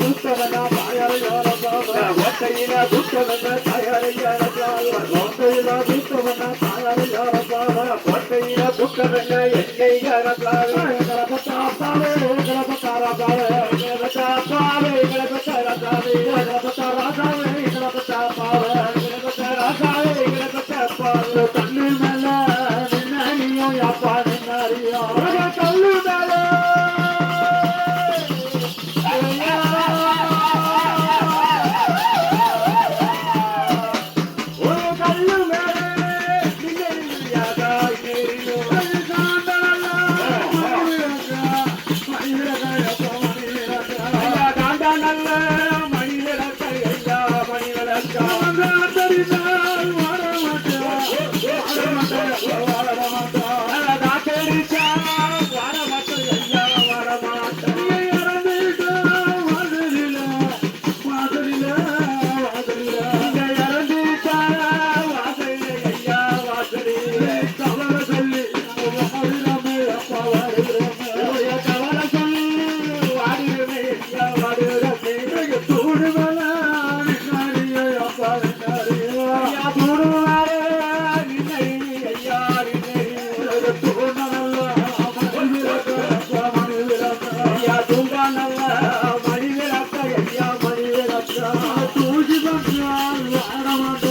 குத்தவனா தாயாரையா ரப்பாவா ஒத்தையிலா குத்தவனா தாயாரையா ரப்பாவா ஒத்தையிலா குத்தவனா தாயாரையா ரப்பாவா ஒத்தையிலா குத்தவனா எங்கையா ரப்பாவா கணபத்தாப்பாவே கணபத்தாராபாவே கணபத்தாப்பாவே கணபத்தாராபாவே கணபத்தாராபாவே கணபத்தாப்பாவே கணபத்தாராபாவே கணபத்தாப்பாவே தண்ணு மேல நின்னறியோ யாப்பா நின்னறியோ Nobody لا توجد الجار وحرمت